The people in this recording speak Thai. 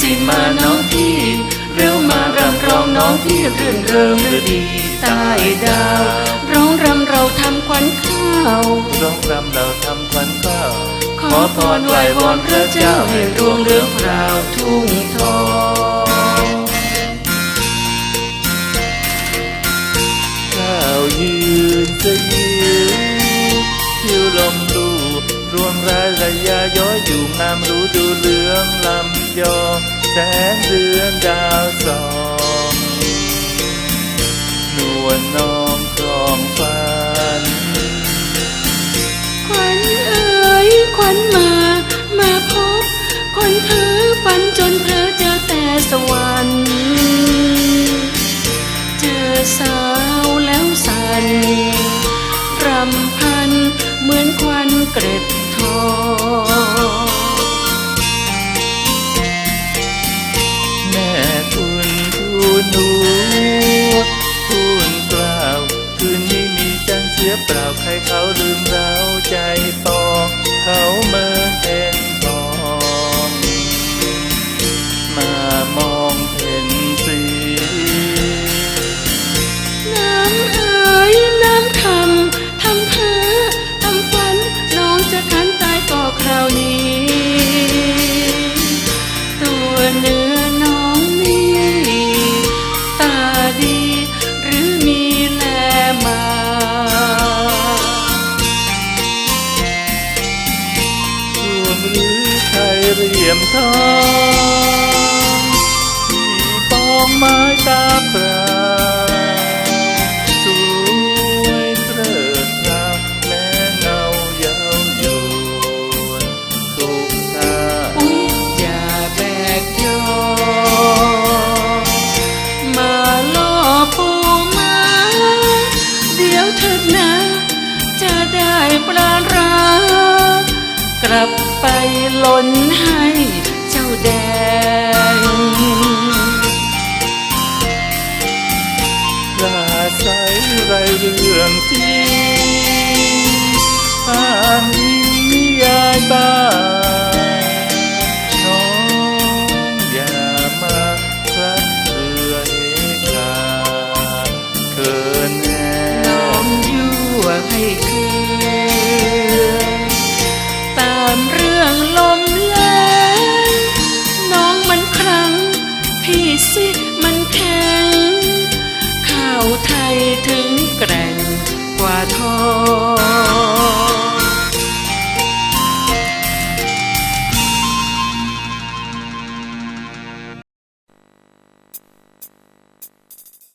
สิมาน้องพี่เร็วมารำร้องน้องพี่เรื่นเริงฤดีใต้ดาวร้องรำเราทำควันข้าวร้องรำเราทำควันข้าวขอพรไหว้วอนพระเจ้าให้รวงเรืองราวทุ่งทอง สงเดือนดาวสองนวลน้องครองฝัน ขวัญเอ๋ยขวัญมา มาพบ คนเพ้อฝันจนเพอเจอแต่สวรรค์เจอสาวแล้วสันรำพันเหมือนควันเกร็ด สียเปล่าใครเขาลืมเราใจปอกเขาเมินเป็น ทองที่ปองไม้ตาปราสวยเตริดราวแม้เงาเยาวยวนทุกท่าอุ๊ยอย่าแบกยอมาล่อปูมาเดี๋ยวเถิดนะ จะได้ปลาร้ากลับไปหล่นให้ แดงราใสไรเรื่องจริง สิมันแข็ง ข้าวไทยถึงแกร่งกว่าทอง